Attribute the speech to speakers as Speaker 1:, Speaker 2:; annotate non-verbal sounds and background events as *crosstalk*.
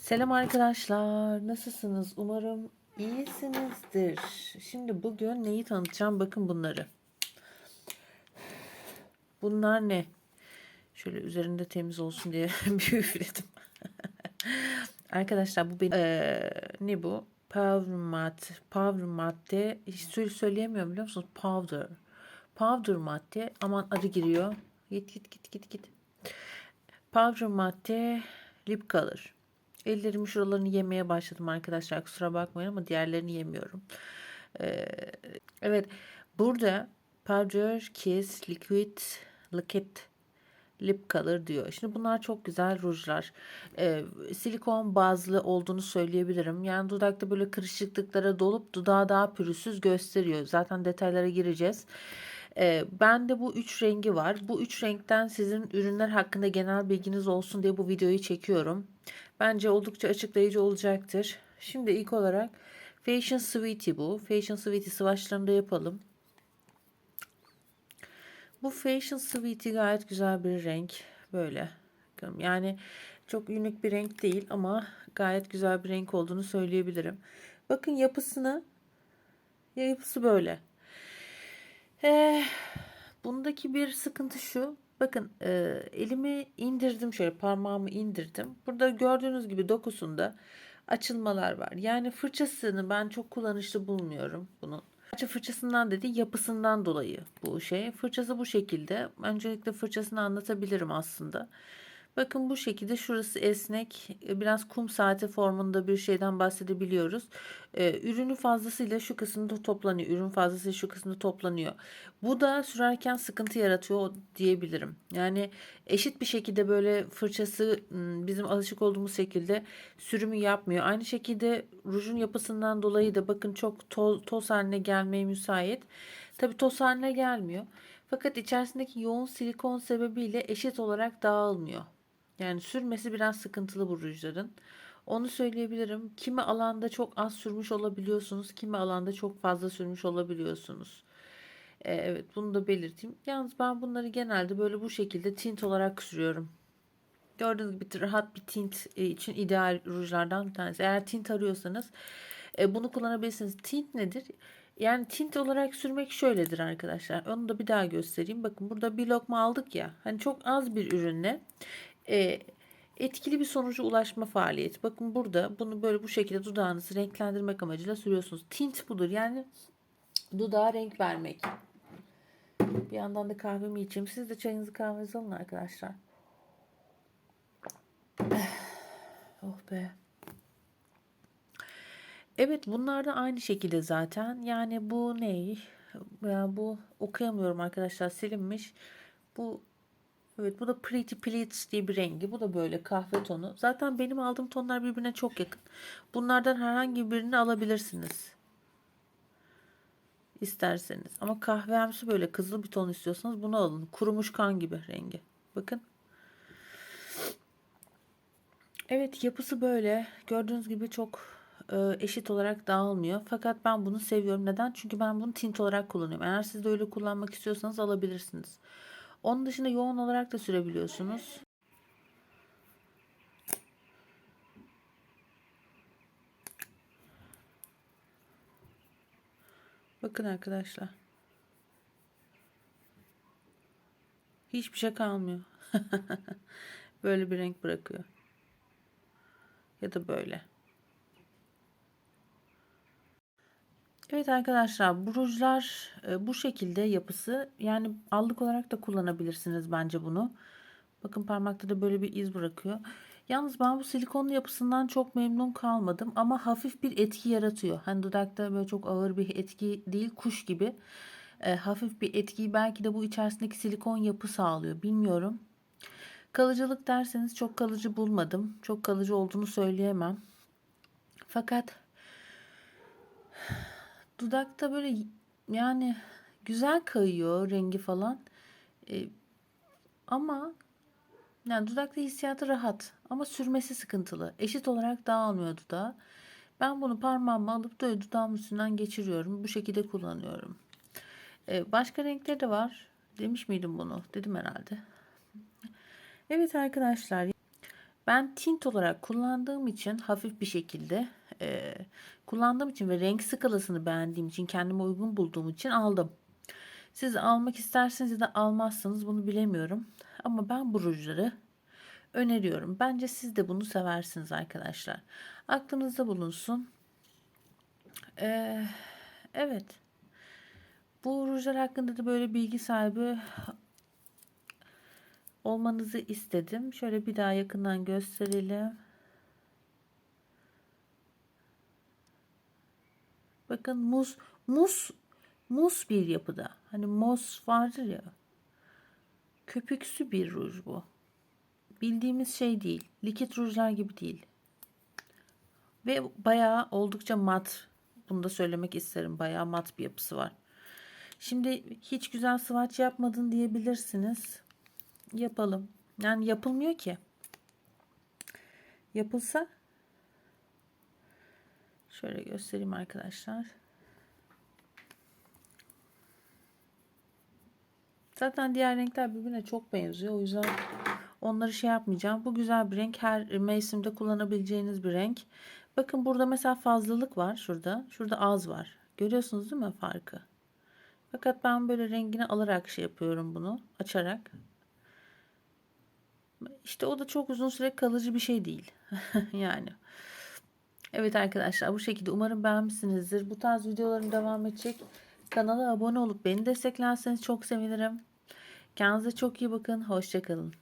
Speaker 1: Selam arkadaşlar. Nasılsınız? Umarım iyisinizdir. Şimdi bugün neyi tanıtacağım? Bakın bunları. Bunlar ne? Şöyle üzerinde temiz olsun diye *laughs* bir üfledim. *laughs* arkadaşlar bu benim eee, ne bu? Powder madde. Powder madde. Hiç söyle- söyleyemiyorum biliyor musunuz? Powder. Powder madde. Aman adı giriyor. Git git git git git. Powder madde lip color. Ellerimin şuralarını yemeye başladım arkadaşlar. Kusura bakmayın ama diğerlerini yemiyorum. Ee, evet. Burada Powder Kiss Liquid Liquid Lip Color diyor. Şimdi bunlar çok güzel rujlar. Ee, silikon bazlı olduğunu söyleyebilirim. Yani dudakta böyle kırışıklıklara dolup dudağı daha pürüzsüz gösteriyor. Zaten detaylara gireceğiz. Ee, bende bu üç rengi var. Bu üç renkten sizin ürünler hakkında genel bilginiz olsun diye bu videoyu çekiyorum. Bence oldukça açıklayıcı olacaktır. Şimdi ilk olarak Fashion Sweetie bu. Fashion Sweetie swatchlarını da yapalım. Bu Fashion Sweetie gayet güzel bir renk. Böyle. Yani çok unik bir renk değil ama gayet güzel bir renk olduğunu söyleyebilirim. Bakın yapısını yapısı böyle. Eh, bundaki bir sıkıntı şu. Bakın e, elimi indirdim şöyle parmağımı indirdim. Burada gördüğünüz gibi dokusunda açılmalar var. Yani fırçasını ben çok kullanışlı bulmuyorum bunun. Sadece fırçasından dedi yapısından dolayı bu şey. Fırçası bu şekilde. Öncelikle fırçasını anlatabilirim aslında. Bakın bu şekilde şurası esnek e, biraz kum saati formunda bir şeyden bahsedebiliyoruz. Ee, ürünü fazlasıyla şu kısımda toplanıyor. Ürün fazlasıyla şu kısımda toplanıyor. Bu da sürerken sıkıntı yaratıyor diyebilirim. Yani eşit bir şekilde böyle fırçası bizim alışık olduğumuz şekilde sürümü yapmıyor. Aynı şekilde rujun yapısından dolayı da bakın çok toz, toz haline gelmeye müsait. Tabi toz haline gelmiyor. Fakat içerisindeki yoğun silikon sebebiyle eşit olarak dağılmıyor. Yani sürmesi biraz sıkıntılı bu rujların. Onu söyleyebilirim. Kimi alanda çok az sürmüş olabiliyorsunuz. Kimi alanda çok fazla sürmüş olabiliyorsunuz. Ee, evet bunu da belirteyim. Yalnız ben bunları genelde böyle bu şekilde tint olarak sürüyorum. Gördüğünüz gibi rahat bir tint e, için ideal rujlardan bir tanesi. Eğer tint arıyorsanız e, bunu kullanabilirsiniz. Tint nedir? Yani tint olarak sürmek şöyledir arkadaşlar. Onu da bir daha göstereyim. Bakın burada bir lokma aldık ya. Hani çok az bir ürünle e, etkili bir sonuca ulaşma faaliyeti. Bakın burada bunu böyle bu şekilde dudağınızı renklendirmek amacıyla sürüyorsunuz. Tint budur. Yani dudağa renk vermek. Bir yandan da kahvemi içeyim. Siz de çayınızı kahvenizi alın arkadaşlar. *sighs* Oh be. Evet bunlar da aynı şekilde zaten. Yani bu ne? Yani bu okuyamıyorum arkadaşlar silinmiş. Bu evet bu da Pretty Pleats diye bir rengi. Bu da böyle kahve tonu. Zaten benim aldığım tonlar birbirine çok yakın. Bunlardan herhangi birini alabilirsiniz. İsterseniz. Ama kahvemsi böyle kızıl bir ton istiyorsanız bunu alın. Kurumuş kan gibi rengi. Bakın. Evet yapısı böyle. Gördüğünüz gibi çok e, eşit olarak dağılmıyor. Fakat ben bunu seviyorum. Neden? Çünkü ben bunu tint olarak kullanıyorum. Eğer siz de öyle kullanmak istiyorsanız alabilirsiniz. Onun dışında yoğun olarak da sürebiliyorsunuz. Bakın arkadaşlar. Hiçbir şey kalmıyor. *laughs* böyle bir renk bırakıyor. Ya da böyle. Evet arkadaşlar bu rujlar e, bu şekilde yapısı yani allık olarak da kullanabilirsiniz bence bunu. Bakın parmakta da böyle bir iz bırakıyor. Yalnız ben bu silikonlu yapısından çok memnun kalmadım ama hafif bir etki yaratıyor. Hani dudakta böyle çok ağır bir etki değil kuş gibi. E, hafif bir etkiyi belki de bu içerisindeki silikon yapı sağlıyor bilmiyorum. Kalıcılık derseniz çok kalıcı bulmadım. Çok kalıcı olduğunu söyleyemem. Fakat dudakta böyle yani güzel kayıyor rengi falan. Ee, ama yani dudakta hissiyatı rahat ama sürmesi sıkıntılı. Eşit olarak dağılmıyor dudağı. Ben bunu parmağımla alıp böyle dudağımın üstünden geçiriyorum. Bu şekilde kullanıyorum. Ee, başka renkleri de var. Demiş miydim bunu? Dedim herhalde. Evet arkadaşlar. Ben tint olarak kullandığım için hafif bir şekilde e, kullandığım için ve renk skalasını beğendiğim için kendime uygun bulduğum için aldım. Siz almak isterseniz ya da almazsanız bunu bilemiyorum. Ama ben bu rujları öneriyorum. Bence siz de bunu seversiniz arkadaşlar. Aklınızda bulunsun. Ee, evet. Bu rujlar hakkında da böyle bilgi sahibi olmanızı istedim. Şöyle bir daha yakından gösterelim. Bakın muz muz muz bir yapıda. Hani muz vardır ya. Köpüksü bir ruj bu. Bildiğimiz şey değil. Likit rujlar gibi değil. Ve bayağı oldukça mat. Bunu da söylemek isterim. Bayağı mat bir yapısı var. Şimdi hiç güzel swatch yapmadın diyebilirsiniz. Yapalım. Yani yapılmıyor ki. Yapılsa şöyle göstereyim arkadaşlar. Zaten diğer renkler birbirine çok benziyor. O yüzden onları şey yapmayacağım. Bu güzel bir renk. Her mevsimde kullanabileceğiniz bir renk. Bakın burada mesela fazlalık var şurada. Şurada az var. Görüyorsunuz değil mi farkı? Fakat ben böyle rengini alarak şey yapıyorum bunu. Açarak. İşte o da çok uzun süre kalıcı bir şey değil. *laughs* yani. Evet arkadaşlar bu şekilde umarım beğenmişsinizdir. Bu tarz videoların devam edecek. Kanala abone olup beni desteklerseniz çok sevinirim. Kendinize çok iyi bakın. Hoşçakalın.